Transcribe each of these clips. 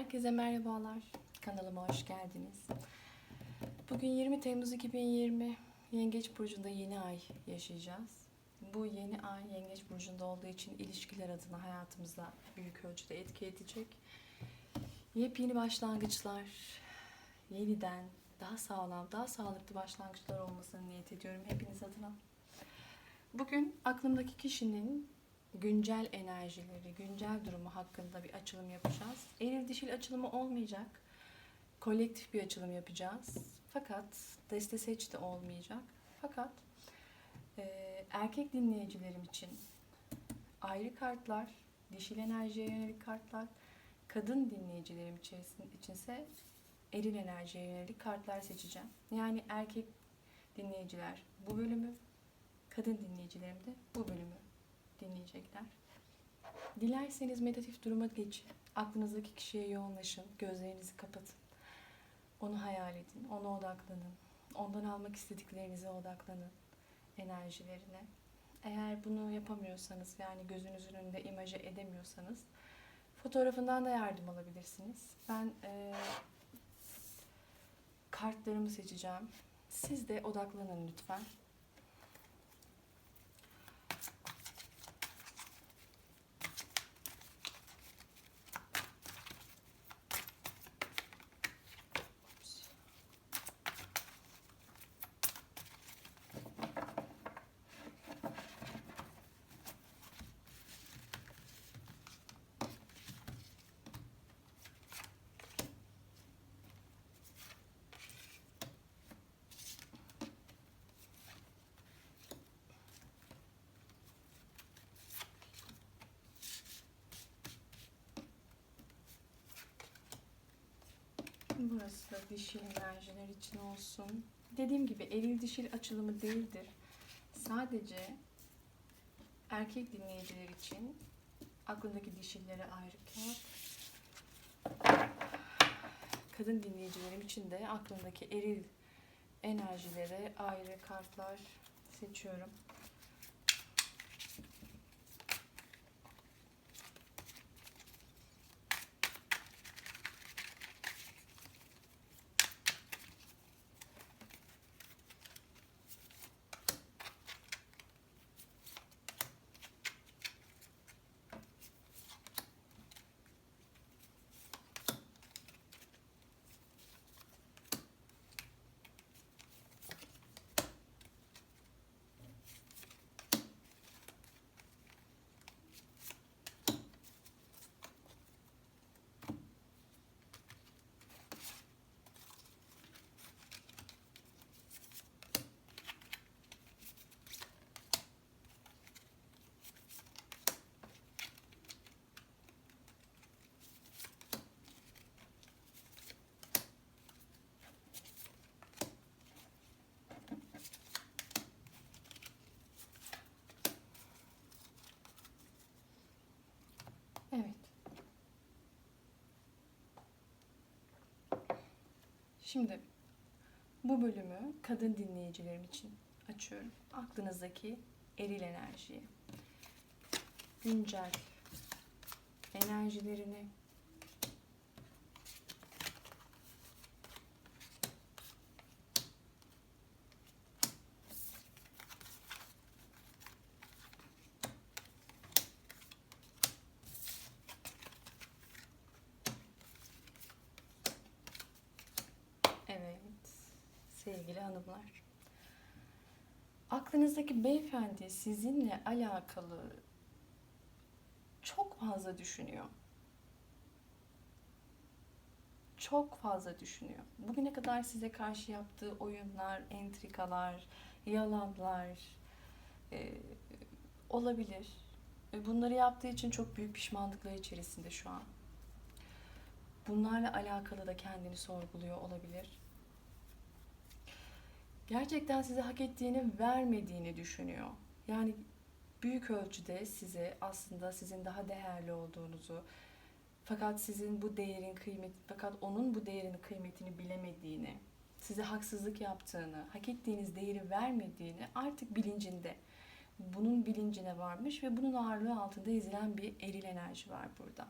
Herkese merhabalar. Kanalıma hoş geldiniz. Bugün 20 Temmuz 2020 Yengeç Burcu'nda yeni ay yaşayacağız. Bu yeni ay Yengeç Burcu'nda olduğu için ilişkiler adına hayatımıza büyük ölçüde etki edecek. Yepyeni başlangıçlar, yeniden daha sağlam, daha sağlıklı başlangıçlar olmasını niyet ediyorum hepiniz adına. Bugün aklımdaki kişinin güncel enerjileri, güncel durumu hakkında bir açılım yapacağız. Eril dişil açılımı olmayacak. Kolektif bir açılım yapacağız. Fakat deste seç de olmayacak. Fakat e, erkek dinleyicilerim için ayrı kartlar, dişil enerjiye yönelik kartlar, kadın dinleyicilerim içinse eril enerjiye yönelik kartlar seçeceğim. Yani erkek dinleyiciler bu bölümü, kadın dinleyicilerim de bu bölümü dinleyecekler. Dilerseniz meditatif duruma geçin. Aklınızdaki kişiye yoğunlaşın. Gözlerinizi kapatın. Onu hayal edin. Ona odaklanın. Ondan almak istediklerinize odaklanın. Enerjilerine. Eğer bunu yapamıyorsanız yani gözünüzün önünde imajı edemiyorsanız fotoğrafından da yardım alabilirsiniz. Ben e, kartlarımı seçeceğim. Siz de odaklanın lütfen. Burası da dişil enerjiler için olsun. Dediğim gibi eril dişil açılımı değildir. Sadece erkek dinleyiciler için aklındaki dişillere ayrı kağıt. Kadın dinleyicilerim için de aklındaki eril enerjilere ayrı kartlar seçiyorum. Evet. Şimdi bu bölümü kadın dinleyicilerim için açıyorum. Aklınızdaki eril enerjiyi, güncel enerjilerini Evet, sevgili hanımlar. Aklınızdaki beyefendi sizinle alakalı çok fazla düşünüyor. Çok fazla düşünüyor. Bugüne kadar size karşı yaptığı oyunlar, entrikalar, yalanlar e, olabilir. Bunları yaptığı için çok büyük pişmanlıklar içerisinde şu an. Bunlarla alakalı da kendini sorguluyor olabilir. Gerçekten size hak ettiğini vermediğini düşünüyor. Yani büyük ölçüde size aslında sizin daha değerli olduğunuzu fakat sizin bu değerin kıymet fakat onun bu değerin kıymetini bilemediğini, size haksızlık yaptığını, hak ettiğiniz değeri vermediğini artık bilincinde. Bunun bilincine varmış ve bunun ağırlığı altında ezilen bir eril enerji var burada.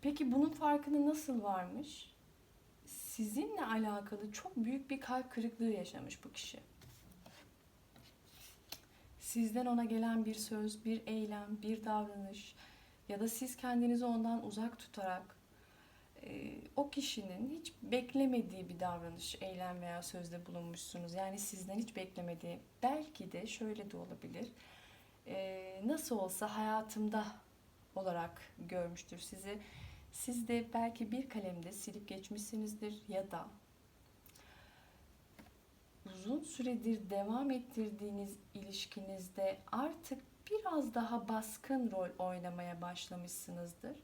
Peki bunun farkına nasıl varmış? Sizinle alakalı çok büyük bir kalp kırıklığı yaşamış bu kişi. Sizden ona gelen bir söz, bir eylem, bir davranış ya da siz kendinizi ondan uzak tutarak e, o kişinin hiç beklemediği bir davranış, eylem veya sözde bulunmuşsunuz. Yani sizden hiç beklemediği, belki de şöyle de olabilir. E, nasıl olsa hayatımda olarak görmüştür sizi. Siz de belki bir kalemde silip geçmişsinizdir ya da uzun süredir devam ettirdiğiniz ilişkinizde artık biraz daha baskın rol oynamaya başlamışsınızdır.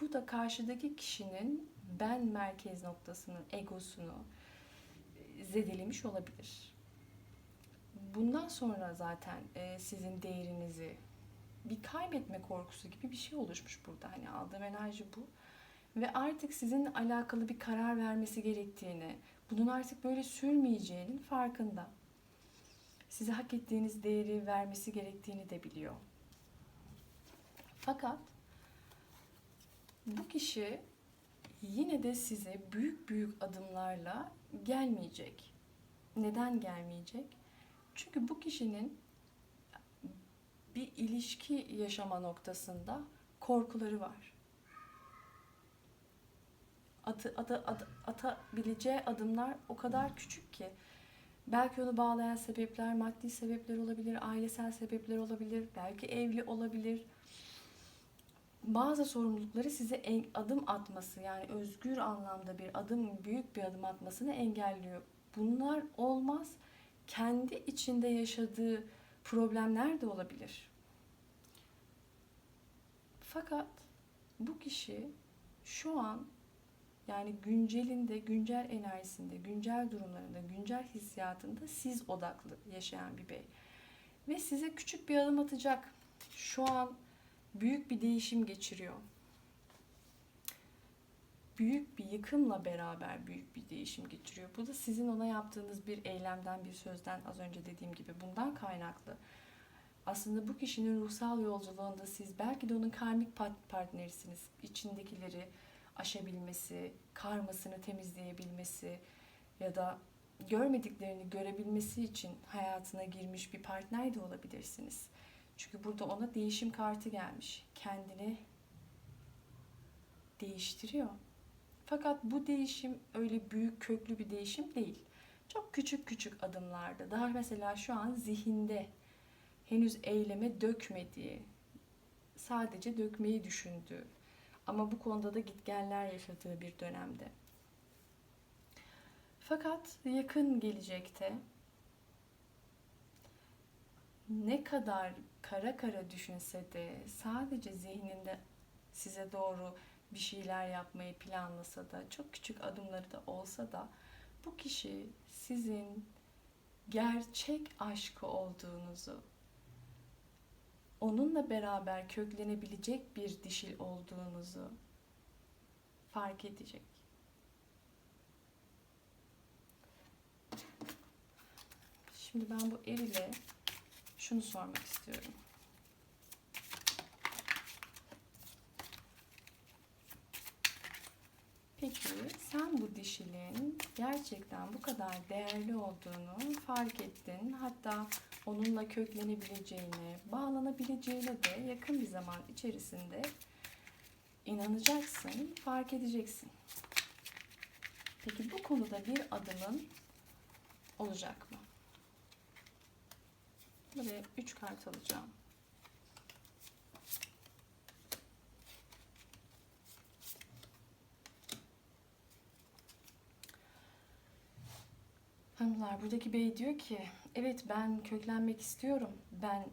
Bu da karşıdaki kişinin ben merkez noktasının egosunu zedelemiş olabilir. Bundan sonra zaten e, sizin değerinizi bir kaybetme korkusu gibi bir şey oluşmuş burada. Hani aldığım enerji bu. Ve artık sizinle alakalı bir karar vermesi gerektiğini, bunun artık böyle sürmeyeceğinin farkında. Size hak ettiğiniz değeri vermesi gerektiğini de biliyor. Fakat bu kişi yine de size büyük büyük adımlarla gelmeyecek. Neden gelmeyecek? Çünkü bu kişinin bir ilişki yaşama noktasında korkuları var. Atı, atı, atı, atabileceği adımlar o kadar küçük ki. Belki onu bağlayan sebepler maddi sebepler olabilir, ailesel sebepler olabilir, belki evli olabilir. Bazı sorumlulukları size en, adım atması yani özgür anlamda bir adım, büyük bir adım atmasını engelliyor. Bunlar olmaz. Kendi içinde yaşadığı problemler de olabilir. Fakat bu kişi şu an yani güncelinde, güncel enerjisinde, güncel durumlarında, güncel hissiyatında siz odaklı yaşayan bir bey. Ve size küçük bir adım atacak. Şu an büyük bir değişim geçiriyor. Büyük bir yıkımla beraber büyük bir değişim geçiriyor. Bu da sizin ona yaptığınız bir eylemden, bir sözden az önce dediğim gibi bundan kaynaklı. Aslında bu kişinin ruhsal yolculuğunda siz belki de onun karmik partnerisiniz. İçindekileri aşabilmesi, karmasını temizleyebilmesi ya da görmediklerini görebilmesi için hayatına girmiş bir partner de olabilirsiniz. Çünkü burada ona değişim kartı gelmiş. Kendini değiştiriyor. Fakat bu değişim öyle büyük köklü bir değişim değil. Çok küçük küçük adımlarda. Daha mesela şu an zihinde henüz eyleme dökmediği, sadece dökmeyi düşündüğü ama bu konuda da gitgeller yaşadığı bir dönemde. Fakat yakın gelecekte ne kadar kara kara düşünse de sadece zihninde size doğru bir şeyler yapmayı planlasa da çok küçük adımları da olsa da bu kişi sizin gerçek aşkı olduğunuzu onunla beraber köklenebilecek bir dişil olduğunuzu fark edecek. Şimdi ben bu er ile şunu sormak istiyorum. Peki sen bu dişilin gerçekten bu kadar değerli olduğunu fark ettin. Hatta onunla köklenebileceğini, bağlanabileceğine de yakın bir zaman içerisinde inanacaksın, fark edeceksin. Peki bu konuda bir adımın olacak mı? Buraya 3 kart alacağım. Hanımlar buradaki bey diyor ki evet ben köklenmek istiyorum. Ben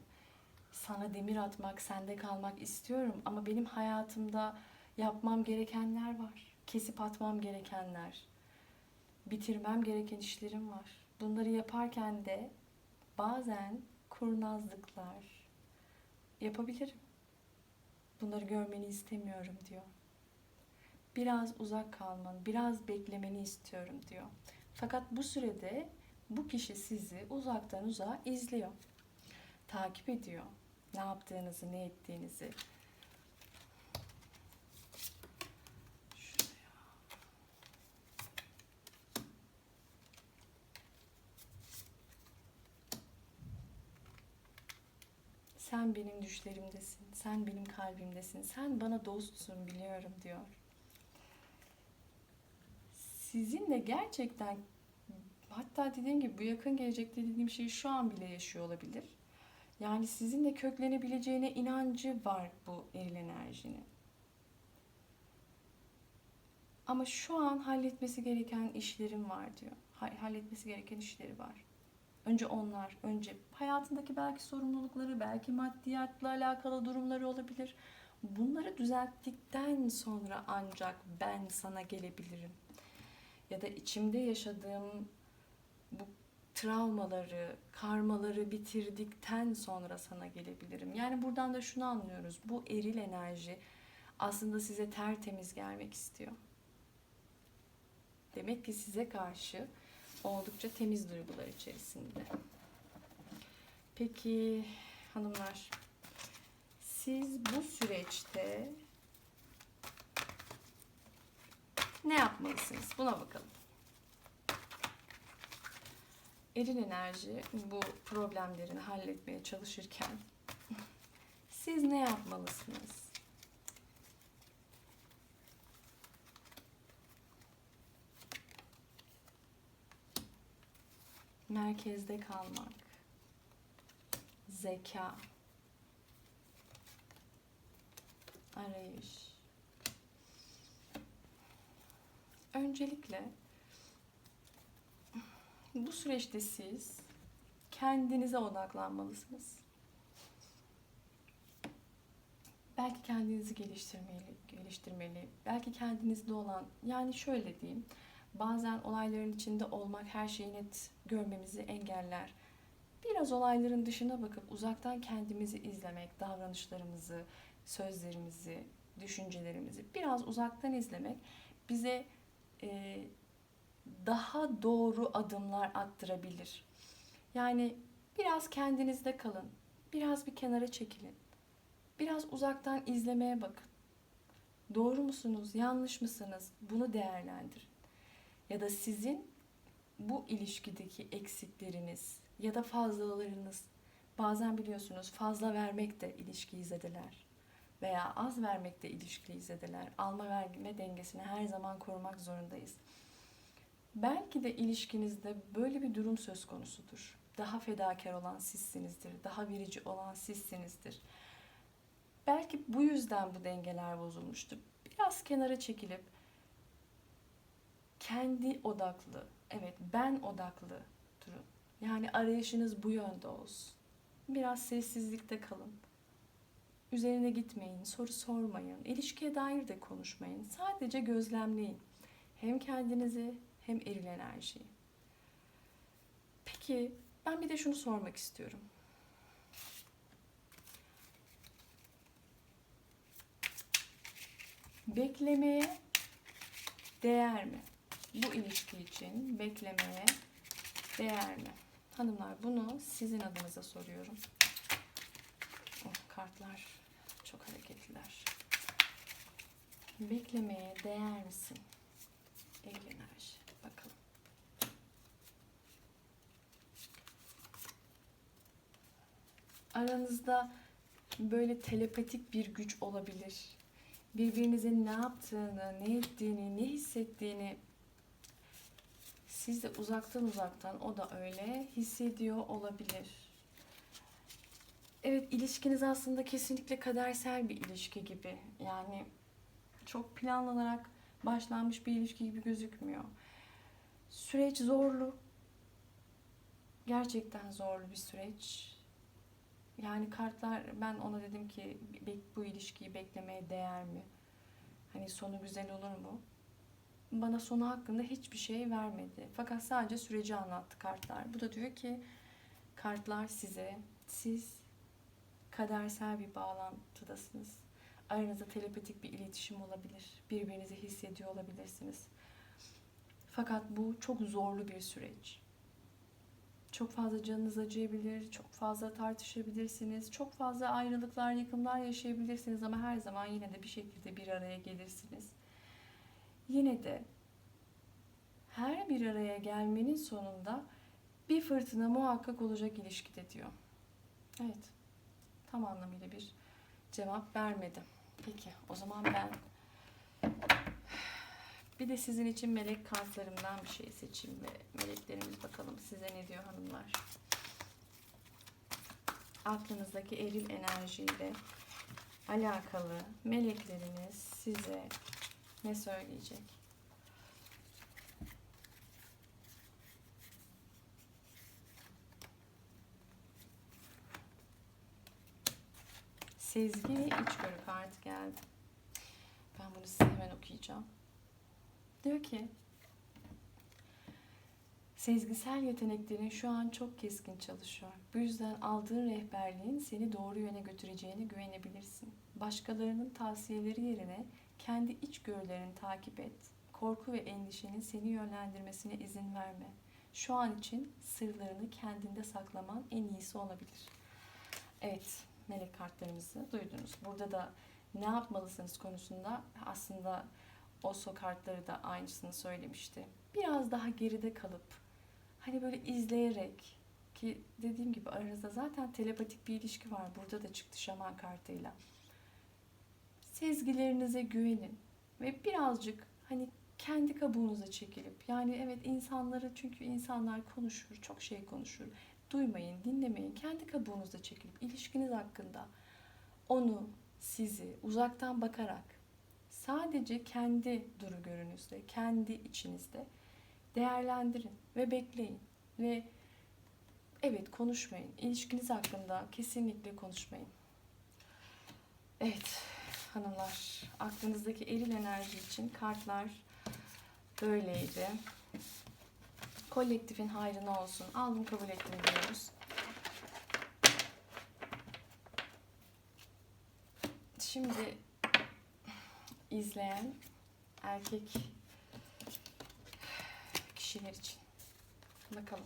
sana demir atmak, sende kalmak istiyorum ama benim hayatımda yapmam gerekenler var. Kesip atmam gerekenler. Bitirmem gereken işlerim var. Bunları yaparken de bazen kurnazlıklar yapabilirim. Bunları görmeni istemiyorum diyor. Biraz uzak kalmanı, biraz beklemeni istiyorum diyor. Fakat bu sürede bu kişi sizi uzaktan uzağa izliyor. Takip ediyor. Ne yaptığınızı, ne ettiğinizi. Sen benim düşlerimdesin, sen benim kalbimdesin, sen bana dostsun biliyorum diyor. Sizinle gerçekten hatta dediğim gibi bu yakın gelecekte dediğim şeyi şu an bile yaşıyor olabilir. Yani sizinle köklenebileceğine inancı var bu eril enerjinin. Ama şu an halletmesi gereken işlerim var diyor. Ha- Halletmesi gereken işleri var. Önce onlar, önce hayatındaki belki sorumlulukları, belki maddiyatla alakalı durumları olabilir. Bunları düzelttikten sonra ancak ben sana gelebilirim. Ya da içimde yaşadığım bu travmaları, karmaları bitirdikten sonra sana gelebilirim. Yani buradan da şunu anlıyoruz. Bu eril enerji aslında size tertemiz gelmek istiyor. Demek ki size karşı oldukça temiz duygular içerisinde. Peki hanımlar, siz bu süreçte ne yapmalısınız? Buna bakalım. Eril enerji bu problemlerini halletmeye çalışırken siz ne yapmalısınız? merkezde kalmak, zeka, arayış. Öncelikle bu süreçte siz kendinize odaklanmalısınız. Belki kendinizi geliştirmeli, geliştirmeli. Belki kendinizde olan, yani şöyle diyeyim. Bazen olayların içinde olmak her şeyi net görmemizi engeller. Biraz olayların dışına bakıp uzaktan kendimizi izlemek, davranışlarımızı, sözlerimizi, düşüncelerimizi biraz uzaktan izlemek bize e, daha doğru adımlar attırabilir. Yani biraz kendinizde kalın, biraz bir kenara çekilin, biraz uzaktan izlemeye bakın. Doğru musunuz, yanlış mısınız? Bunu değerlendirin ya da sizin bu ilişkideki eksikleriniz ya da fazlalarınız bazen biliyorsunuz fazla vermek de ilişkiyi zedeler veya az vermek de ilişkiyi zedeler. Alma verme dengesini her zaman korumak zorundayız. Belki de ilişkinizde böyle bir durum söz konusudur. Daha fedakar olan sizsinizdir, daha verici olan sizsinizdir. Belki bu yüzden bu dengeler bozulmuştur. Biraz kenara çekilip kendi odaklı, evet ben odaklı durun. Yani arayışınız bu yönde olsun. Biraz sessizlikte kalın. Üzerine gitmeyin, soru sormayın, ilişkiye dair de konuşmayın. Sadece gözlemleyin. Hem kendinizi hem eril enerjiyi. Peki ben bir de şunu sormak istiyorum. Beklemeye değer mi? bu ilişki için beklemeye değer mi? Hanımlar bunu sizin adınıza soruyorum. Oh, kartlar çok hareketliler. Beklemeye değer misin? El enerji. Bakalım. Aranızda böyle telepatik bir güç olabilir. Birbirinizin ne yaptığını, ne ettiğini, ne hissettiğini siz de uzaktan uzaktan o da öyle hissediyor olabilir. Evet ilişkiniz aslında kesinlikle kadersel bir ilişki gibi. Yani çok planlanarak başlanmış bir ilişki gibi gözükmüyor. Süreç zorlu. Gerçekten zorlu bir süreç. Yani kartlar ben ona dedim ki bu ilişkiyi beklemeye değer mi? Hani sonu güzel olur mu? bana sonu hakkında hiçbir şey vermedi. Fakat sadece süreci anlattı kartlar. Bu da diyor ki kartlar size, siz kadersel bir bağlantıdasınız. Aranızda telepatik bir iletişim olabilir. Birbirinizi hissediyor olabilirsiniz. Fakat bu çok zorlu bir süreç. Çok fazla canınız acıyabilir, çok fazla tartışabilirsiniz, çok fazla ayrılıklar, yıkımlar yaşayabilirsiniz ama her zaman yine de bir şekilde bir araya gelirsiniz yine de her bir araya gelmenin sonunda bir fırtına muhakkak olacak ilişkide diyor. Evet. Tam anlamıyla bir cevap vermedi. Peki o zaman ben bir de sizin için melek kartlarımdan bir şey seçeyim ve meleklerimiz bakalım size ne diyor hanımlar. Aklınızdaki eril enerjiyle alakalı melekleriniz size ne söyleyecek? Sezgi içgörü kartı geldi. Ben bunu size hemen okuyacağım. Diyor ki Sezgisel yeteneklerin şu an çok keskin çalışıyor. Bu yüzden aldığın rehberliğin seni doğru yöne götüreceğine güvenebilirsin. Başkalarının tavsiyeleri yerine kendi içgörülerini takip et. Korku ve endişenin seni yönlendirmesine izin verme. Şu an için sırlarını kendinde saklaman en iyisi olabilir. Evet, melek kartlarımızı duydunuz. Burada da ne yapmalısınız konusunda aslında Oso kartları da aynısını söylemişti. Biraz daha geride kalıp hani böyle izleyerek ki dediğim gibi aranızda zaten telepatik bir ilişki var. Burada da çıktı şaman kartıyla. Sezgilerinize güvenin ve birazcık hani kendi kabuğunuza çekilip yani evet insanları çünkü insanlar konuşur, çok şey konuşur. Duymayın, dinlemeyin. Kendi kabuğunuza çekilip ilişkiniz hakkında onu, sizi uzaktan bakarak sadece kendi duru görünüzde, kendi içinizde değerlendirin ve bekleyin ve evet konuşmayın. İlişkiniz hakkında kesinlikle konuşmayın. Evet hanımlar aklınızdaki eril enerji için kartlar böyleydi. Kolektifin hayrına olsun. Aldım kabul ettim diyoruz. Şimdi izleyen erkek kişiler için. Bakalım.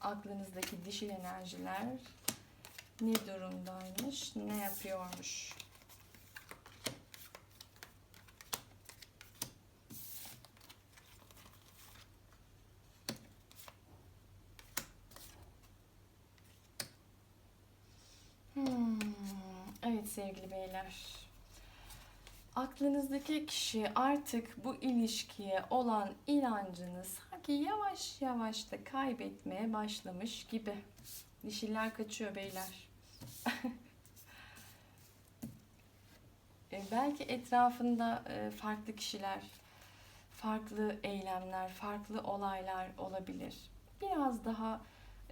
Aklınızdaki dişil enerjiler ne durumdaymış, ne yapıyormuş? Hmm, evet sevgili beyler. Aklınızdaki kişi artık bu ilişkiye olan inancını sanki yavaş yavaş da kaybetmeye başlamış gibi. Dişiller kaçıyor beyler. E, belki etrafında e, farklı kişiler, farklı eylemler, farklı olaylar olabilir. Biraz daha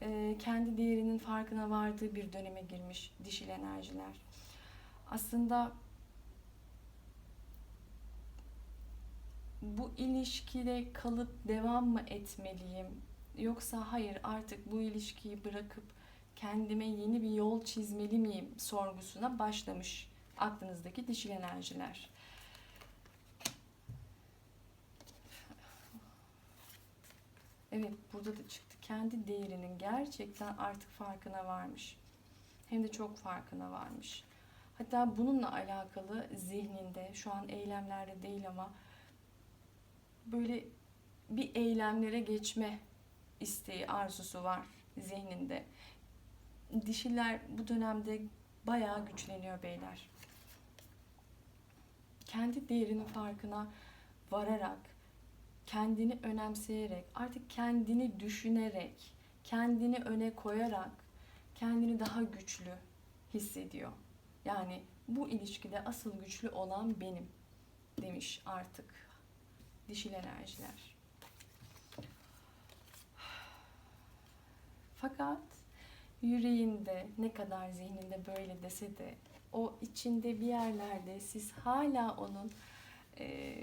e, kendi değerinin farkına vardığı bir döneme girmiş dişil enerjiler. Aslında bu ilişkide kalıp devam mı etmeliyim? Yoksa hayır artık bu ilişkiyi bırakıp kendime yeni bir yol çizmeli miyim sorgusuna başlamış aklınızdaki dişil enerjiler. Evet burada da çıktı. Kendi değerinin gerçekten artık farkına varmış. Hem de çok farkına varmış. Hatta bununla alakalı zihninde şu an eylemlerde değil ama böyle bir eylemlere geçme isteği, arzusu var zihninde. Dişiler bu dönemde bayağı güçleniyor beyler. Kendi değerinin farkına vararak, kendini önemseyerek, artık kendini düşünerek, kendini öne koyarak kendini daha güçlü hissediyor. Yani bu ilişkide asıl güçlü olan benim demiş artık dişil enerjiler. Fakat yüreğinde ne kadar zihninde böyle dese de o içinde bir yerlerde siz hala onun e,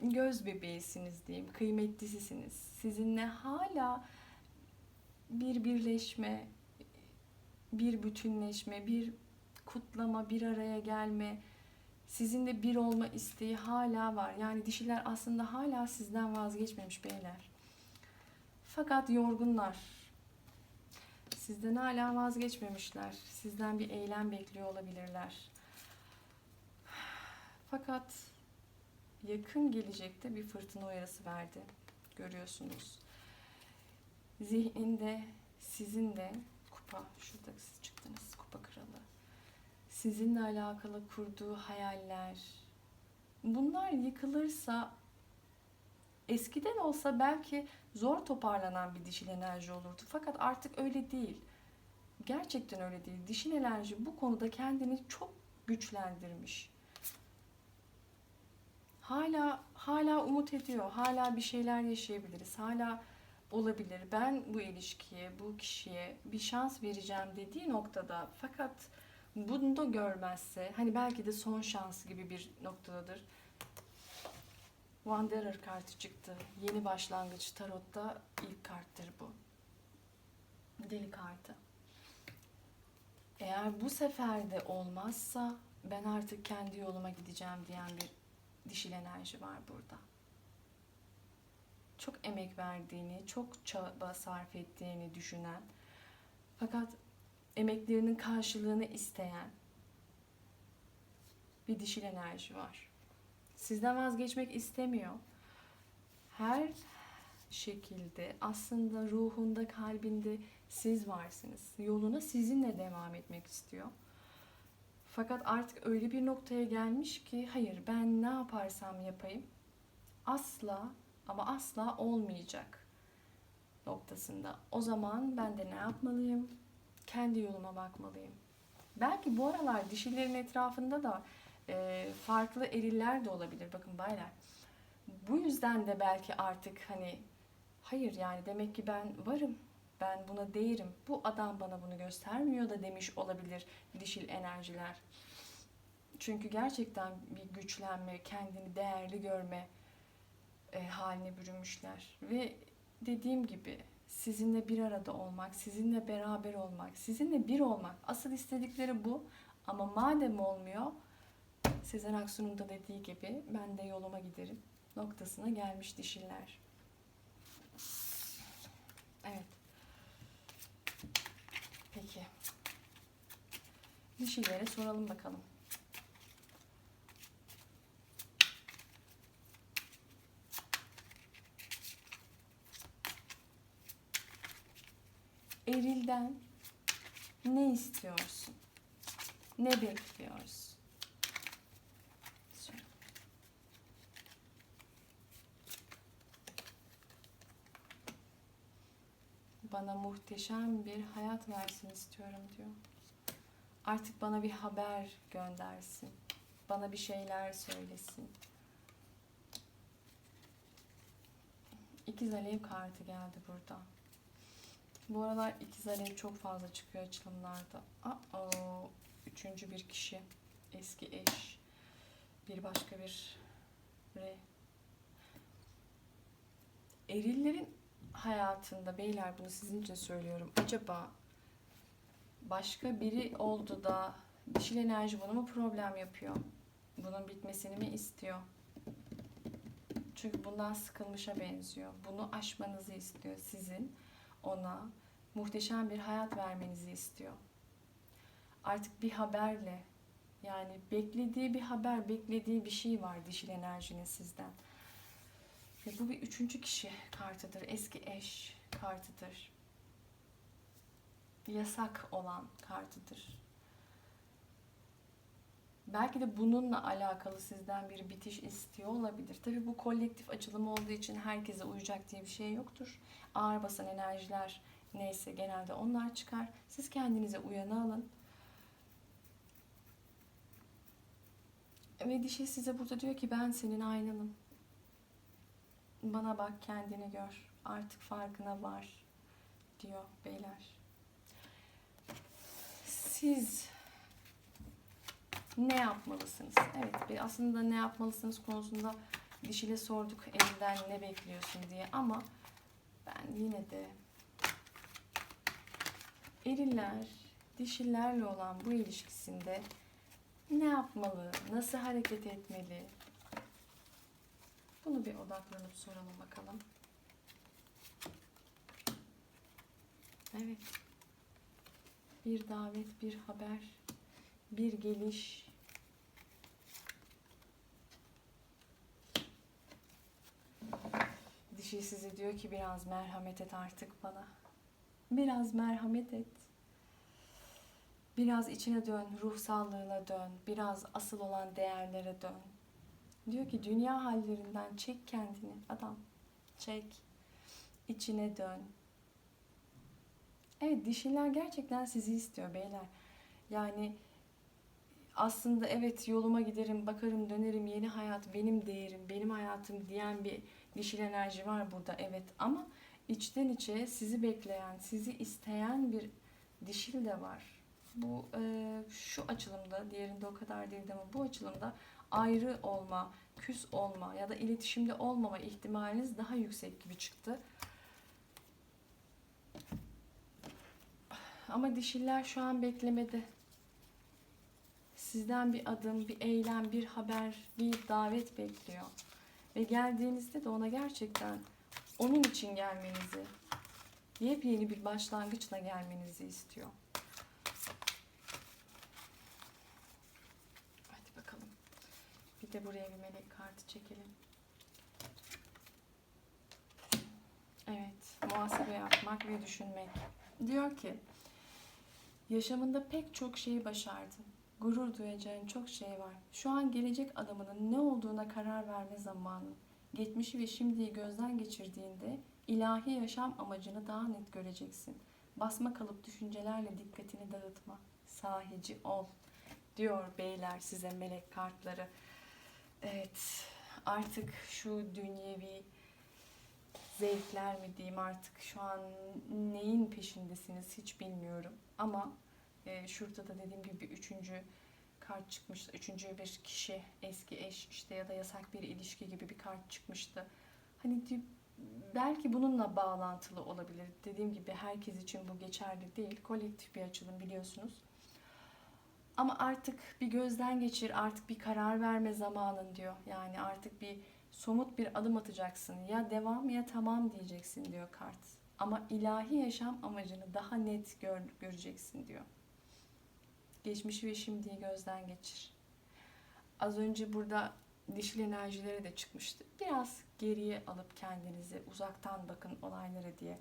göz bebeğisiniz diyeyim, kıymetlisisiniz. Sizinle hala bir birleşme, bir bütünleşme, bir kutlama, bir araya gelme, sizinle bir olma isteği hala var. Yani dişiler aslında hala sizden vazgeçmemiş beyler. Fakat yorgunlar. Sizden hala vazgeçmemişler. Sizden bir eylem bekliyor olabilirler. Fakat yakın gelecekte bir fırtına uyarısı verdi. Görüyorsunuz. Zihninde sizin de kupa. Şurada siz çıktınız kupa kralı. Sizinle alakalı kurduğu hayaller. Bunlar yıkılırsa eskiden olsa belki zor toparlanan bir dişil enerji olurdu. Fakat artık öyle değil. Gerçekten öyle değil. Dişil enerji bu konuda kendini çok güçlendirmiş. Hala hala umut ediyor. Hala bir şeyler yaşayabiliriz. Hala olabilir. Ben bu ilişkiye, bu kişiye bir şans vereceğim dediği noktada fakat bunu da görmezse hani belki de son şansı gibi bir noktadadır. Wanderer kartı çıktı. Yeni başlangıç tarotta ilk karttır bu. Deli kartı. Eğer bu sefer de olmazsa ben artık kendi yoluma gideceğim diyen bir dişil enerji var burada. Çok emek verdiğini, çok çaba sarf ettiğini düşünen fakat emeklerinin karşılığını isteyen bir dişil enerji var. Sizden vazgeçmek istemiyor. Her şekilde aslında ruhunda, kalbinde siz varsınız. Yoluna sizinle devam etmek istiyor. Fakat artık öyle bir noktaya gelmiş ki hayır ben ne yaparsam yapayım asla ama asla olmayacak noktasında. O zaman ben de ne yapmalıyım? Kendi yoluma bakmalıyım. Belki bu aralar dişilerin etrafında da e, farklı eriller de olabilir. Bakın baylar. Bu yüzden de belki artık hani hayır yani demek ki ben varım. Ben buna değerim. Bu adam bana bunu göstermiyor da demiş olabilir dişil enerjiler. Çünkü gerçekten bir güçlenme, kendini değerli görme e, haline bürünmüşler. Ve dediğim gibi sizinle bir arada olmak, sizinle beraber olmak, sizinle bir olmak. Asıl istedikleri bu. Ama madem olmuyor, Sezen Aksu'nun da dediği gibi ben de yoluma giderim noktasına gelmiş dişiller. Evet. Peki. Dişillere soralım bakalım. Eril'den ne istiyorsun? Ne bekliyorsun? Bana muhteşem bir hayat versin istiyorum diyor. Artık bana bir haber göndersin. Bana bir şeyler söylesin. İkiz alev kartı geldi burada. Bu aralar ikiz alev çok fazla çıkıyor açılımlarda. Aa, üçüncü bir kişi. Eski eş. Bir başka bir re. Erillerin hayatında beyler bunu sizin için söylüyorum. Acaba başka biri oldu da dişil enerji bunu mu problem yapıyor? Bunun bitmesini mi istiyor? Çünkü bundan sıkılmışa benziyor. Bunu aşmanızı istiyor sizin ona muhteşem bir hayat vermenizi istiyor. Artık bir haberle yani beklediği bir haber, beklediği bir şey var dişil enerjinin sizden. Ve bu bir üçüncü kişi kartıdır. Eski eş kartıdır. Yasak olan kartıdır. Belki de bununla alakalı sizden bir bitiş istiyor olabilir. Tabi bu kolektif açılım olduğu için herkese uyacak diye bir şey yoktur. Ağır basan enerjiler neyse genelde onlar çıkar. Siz kendinize uyanı alın. Ve dişi size burada diyor ki ben senin aynanım. Bana bak kendini gör. Artık farkına var diyor beyler. Siz ne yapmalısınız? Evet aslında ne yapmalısınız konusunda dişile sorduk elinden ne bekliyorsun diye ama ben yine de eriller dişilerle olan bu ilişkisinde ne yapmalı, nasıl hareket etmeli? Bunu bir odaklanıp soralım bakalım. Evet. Bir davet, bir haber, bir geliş. Dişi size diyor ki biraz merhamet et artık bana. Biraz merhamet et. Biraz içine dön, ruh sağlığına dön, biraz asıl olan değerlere dön. Diyor ki dünya hallerinden çek kendini adam. Çek. İçine dön. Evet dişiler gerçekten sizi istiyor beyler. Yani aslında evet yoluma giderim, bakarım, dönerim, yeni hayat benim değerim, benim hayatım diyen bir dişil enerji var burada evet ama içten içe sizi bekleyen, sizi isteyen bir dişil de var. Bu e, şu açılımda, diğerinde o kadar değildi ama bu açılımda ayrı olma, küs olma ya da iletişimde olmama ihtimaliniz daha yüksek gibi çıktı. Ama dişiller şu an beklemede. Sizden bir adım, bir eylem, bir haber, bir davet bekliyor. Ve geldiğinizde de ona gerçekten onun için gelmenizi, yepyeni bir başlangıçla gelmenizi istiyor. Hadi bakalım. Bir de buraya bir melek kartı çekelim. Evet, muhasebe yapmak ve düşünmek. Diyor ki, yaşamında pek çok şeyi başardın. Gurur duyacağın çok şey var. Şu an gelecek adamının ne olduğuna karar verme zamanı. Geçmişi ve şimdiyi gözden geçirdiğinde ilahi yaşam amacını daha net göreceksin. Basma kalıp düşüncelerle dikkatini dağıtma. Sahici ol diyor beyler size melek kartları. Evet artık şu dünyevi zevkler mi diyeyim artık şu an neyin peşindesiniz hiç bilmiyorum. Ama e, şurada da dediğim gibi üçüncü kart çıkmıştı. Üçüncü bir kişi, eski eş işte ya da yasak bir ilişki gibi bir kart çıkmıştı. Hani belki bununla bağlantılı olabilir. Dediğim gibi herkes için bu geçerli değil. Kolektif bir açılım biliyorsunuz. Ama artık bir gözden geçir, artık bir karar verme zamanın diyor. Yani artık bir somut bir adım atacaksın. Ya devam ya tamam diyeceksin diyor kart. Ama ilahi yaşam amacını daha net gör, göreceksin diyor. Geçmişi ve şimdiyi gözden geçir. Az önce burada dişil enerjileri de çıkmıştı. Biraz geriye alıp kendinizi uzaktan bakın olaylara diye.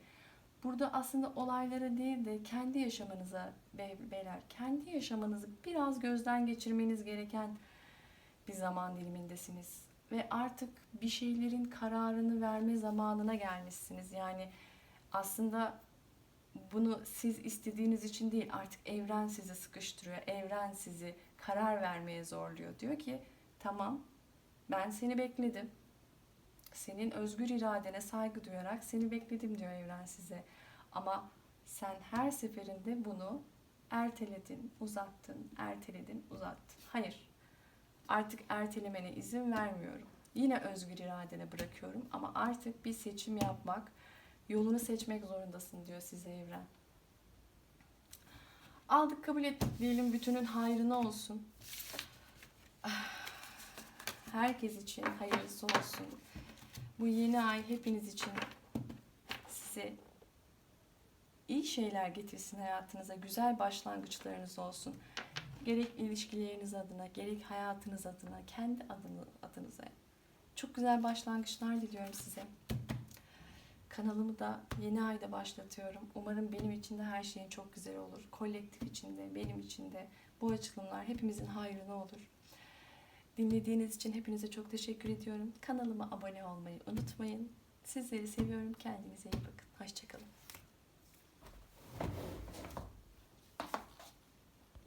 Burada aslında olaylara değil de kendi yaşamınıza be- beyler, kendi yaşamınızı biraz gözden geçirmeniz gereken bir zaman dilimindesiniz. Ve artık bir şeylerin kararını verme zamanına gelmişsiniz. Yani aslında bunu siz istediğiniz için değil artık evren sizi sıkıştırıyor. Evren sizi karar vermeye zorluyor. Diyor ki tamam ben seni bekledim. Senin özgür iradene saygı duyarak seni bekledim diyor evren size. Ama sen her seferinde bunu erteledin, uzattın, erteledin, uzattın. Hayır. Artık ertelemene izin vermiyorum. Yine özgür iradene bırakıyorum ama artık bir seçim yapmak, yolunu seçmek zorundasın diyor size evren. Aldık kabul ettik diyelim bütünün hayrına olsun. Herkes için hayırlısı olsun. Bu yeni ay hepiniz için size iyi şeyler getirsin hayatınıza. Güzel başlangıçlarınız olsun. Gerek ilişkileriniz adına, gerek hayatınız adına, kendi adını, adınıza. Çok güzel başlangıçlar diliyorum size. Kanalımı da yeni ayda başlatıyorum. Umarım benim için de her şeyin çok güzel olur. Kolektif için de, benim için de bu açılımlar hepimizin hayrına olur. Dinlediğiniz için hepinize çok teşekkür ediyorum. Kanalıma abone olmayı unutmayın. Sizleri seviyorum. Kendinize iyi bakın. Hoşçakalın.